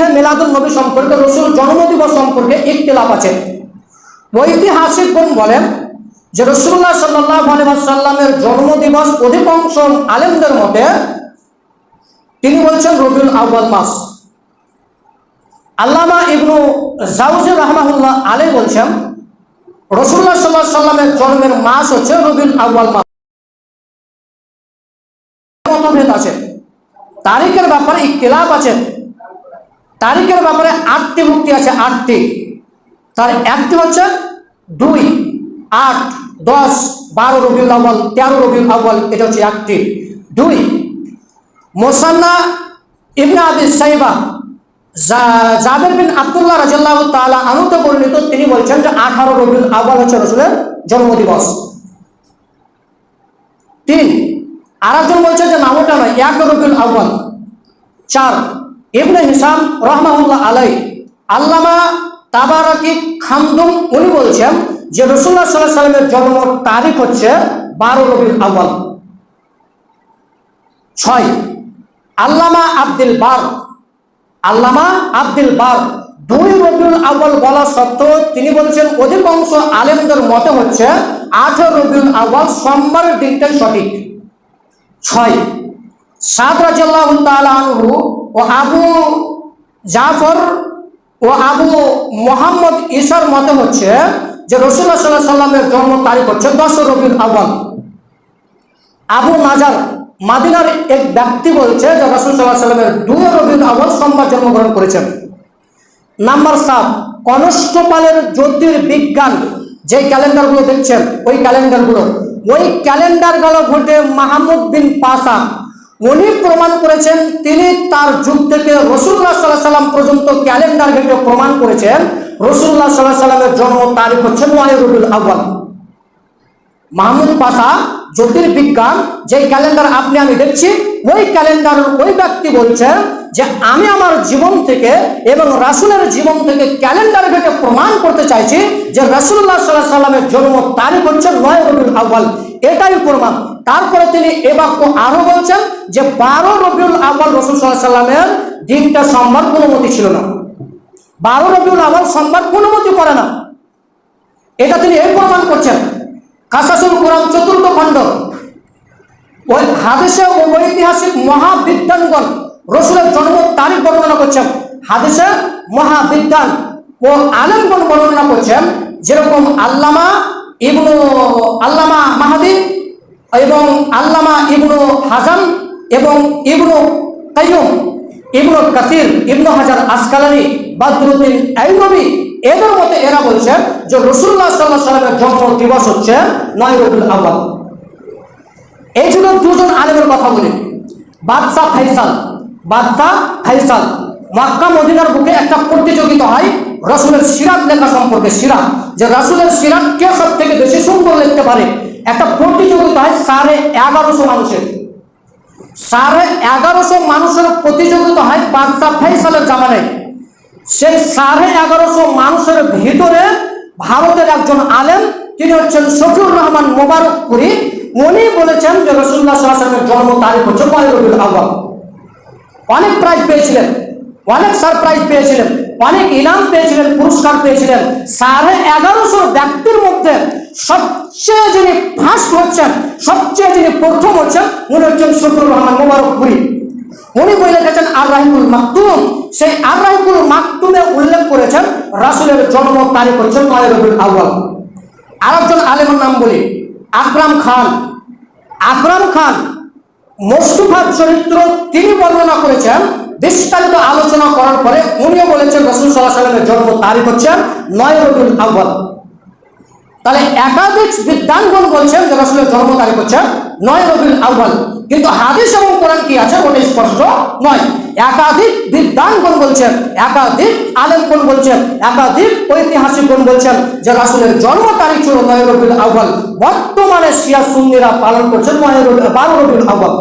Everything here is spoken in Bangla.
ঈদে মিলাদুল নবী সম্পর্কে, রসুল জন্মদিবস সম্পর্কে ইখতিলাফ আছে। ঐতিহাসিকগণ বলেন যে রসুল্লাহ সাল্লাহ সাল্লামের জন্মদিবস অধিকাংশ আলেমদের মতে তিনি বলছেন রবিউল আউ্বাল মাস। আল্লামা ইবনু জাউজুর রহমাহুল্লাহ আলী বলছেন, রসুল্লাহ সাল্লাহ সাল্লামের জন্মের মাস হচ্ছে রবিউল আউ্বাল মাস। মতভেদ আছে। তারিখের ব্যাপারে ইখতিলাফ আছে। তারিখের ব্যাপারে আটটি মুক্তি আছে, আটটি। তার একটি হচ্ছে দুই, আট, দশ, বারো রবিউল আউ্বাল তেরো রবিউল আউ্বাল এটা হচ্ছে একটি। দুই, মোসান্না ইবনা আবি সাইবা জাবের বিন আব্দুল্লাহ রাজিয়াল্লাহ তাআলা আনুতে বর্ণিত, তিনি বলছেন যে আঠারো রবিউল আউ্বাল হচ্ছে রসুলের জন্মদিবস। তিন আর একজন বলছে যে নামটা নয়, এক রবিউল আউ্বাল চার ইবনে হিসাম রহমাউল্লাহ আলাই আল্লামা তাবারাকি খামদুম, উনি বলছেন যে রসুল্লাহ সাল্লাহ সাল্লামের জন্ম তারিখ হচ্ছে বারো রবিউল আউ্বাল ছয়, আল্লামা আব্দুল বার, আল্লামা আব্দুল বার, দুই রবিউল আউ্বাল বলা সত্ত্বেও তিনি বলছেন অধিকাংশ আলেমদের মতে হচ্ছে আঠারো রবিউল আউ্বাল সোমবারের দিনটাই সঠিক। ছয় সাদ রাজিয়াল্লাহ তাআলা ও আবু জাফর ও আবু মোহাম্মদ ঈশার মতে হচ্ছে যে রসুল্লাহ সাল্লাহ সাল্লামের জন্ম তারিখ হচ্ছে দশ রবিউল আউ্বাল আবু নাজার মাদিনার এক ব্যক্তি বলছে যে রসুল সাল্লাহ সাল্লামের দুই রবিউল আউ্বাল সোমবার জন্মগ্রহণ করেছেন। নাম্বার সাত কনস্টপালের জ্যোতির্বিজ্ঞান যে ক্যালেন্ডারগুলো দেখছেন, ওই ক্যালেন্ডারগুলো ওই ক্যালেন্ডারগুলো ঘটে মাহমুদ বিন পাসা উনি প্রমাণ করেছেন, তিনি তার যুগ থেকে রসুল্লাহ সাল্লাহ সাল্লাম পর্যন্ত ক্যালেন্ডার ঘেটে প্রমাণ করেছেন, রসুল্লাহ সাল্লাহ সাল্লামের জন্ম তারিখ হচ্ছে নয় আউ্বাল মাহমুদ পাশা, জ্যোতির্বিজ্ঞান যে ক্যালেন্ডার আপনি, আমি দেখছি, ওই ক্যালেন্ডার ওই ব্যক্তি বলছেন যে আমি আমার জীবন থেকে এবং রাসুলের জীবন থেকে ক্যালেন্ডার ঘেটে প্রমাণ করতে চাইছি যে রাসুল্লাহ সাল্লাহ সাল্লামের জন্ম তারিখ হচ্ছে নয় রবিউল এটাই প্রমাণ। তারপরে তিনি এ বাক্য আরও বলছেন যে বারো রবিউল আউ্বাল রসুল সাল্লামের দিনটা সোমবার অনুমতি ছিল না। বারো রবিউল আউ্বাল সোমবার অনুমতি করে না। এটা তিনি এই প্রমাণ করছেন। কাসাসুল কোরআন চতুর্থ খণ্ড। ওই হাদিসে ও ঐতিহাসিক মহাবিজ্ঞানগণ রসুলের জন্ম তারিখ বর্ণনা করছেন। হাদিসে মহাবিজ্ঞান ও আলেমগণ বর্ণনা করছেন, যেরকম আল্লামা ইবনু আল্লামা মাহাদি এবং আল্লামা ইবনু হাসান এবং ইবনু কাইয়ুম, ইবনু কাসির, ইবনু হাজার আসকালানি, বাদরুদ্দিন আইনবী, এদের মতে এরা বলছেন যে রসুল্লাহ সাল্লাহ সাল্লামের জন্ম দিবস হচ্ছে নয় রবিউল আউ্বাল এই জন্য দুজন আলেমের কথা বলি। বাদশাহ ফাইসাল বাদশাহ ফাইসাল। মক্কা, মদিনার বুকে একটা প্রতিযোগিতা হয় রসুলের সিরাত লেখা সম্পর্কে, সিরাত। যে রসুলের সিরাত কে সব থেকে বেশি সুন্দর লিখতে পারে একটা প্রতিযোগিতা হয় সাড়ে এগারোশো মানুষের। সাড়ে এগারোশো মানুষের প্রতিযোগিতা হয় বাদশাহ ফাইসালের জামানায় সেই সাড়ে এগারোশো মানুষের ভিতরে ভারতের একজন আলেম, তিনি হচ্ছেন শফিউর রহমান মোবারকপুরি। উনি বলেছেন যে রসুল্লাহ জন্ম তারিখ হচ্ছে অনেক প্রাইজ পেয়েছিলেন। অনেক সারপ্রাইজ পেয়েছিলেন। অনেক ইনাম পেয়েছিলেন, পুরস্কার পেয়েছিলেন। সাড়ে এগারোশো ব্যক্তির মধ্যে সবচেয়ে যিনি ফার্স্ট হচ্ছেন, সবচেয়ে যিনি প্রথম হচ্ছেন, উনি হচ্ছেন শফিউর রহমান মোবারকপুরি। উনি বই লিখেছেন আর রাহিকুল মাকতুম। সেই আর রাহিকুল মাকতুমে উল্লেখ করেছেন, রাসুলের জন্ম তারিখ হচ্ছে নয় রবিউল আউ্বাল আরেকজন আলেমের নাম বলি, আকরাম খান। আকরাম খান, মোস্তফার চরিত্র তিনি বর্ণনা করেছেন বিস্তারিত আলোচনা করার পরে উনিও বলেছেন রসুল সাল্লাহ সাল্লামের জন্ম তারিখ হচ্ছে নয় রবিউল আউ্বাল তাহলে একাধিক বিদ্যানগণ বলছেন যে রসুলের জন্ম তারিখ হচ্ছে নয় রবিউল আউ্বাল কিন্তু হাদিস এবং কোরআন কি আছে? ওটা স্পষ্ট নয়। একাধিক বিদ্যানগণ বলছেন, একাধিক আলেম কোন বলছেন, একাধিক ঐতিহাসিক কোন বলছেন যে রাসুলের জন্ম তারিখ ছিল নয় রবিউল আউ্বাল বর্তমানে শিয়া সুন্নিরা পালন করছেন নয় রবি বারো রবিউল আউ্বাল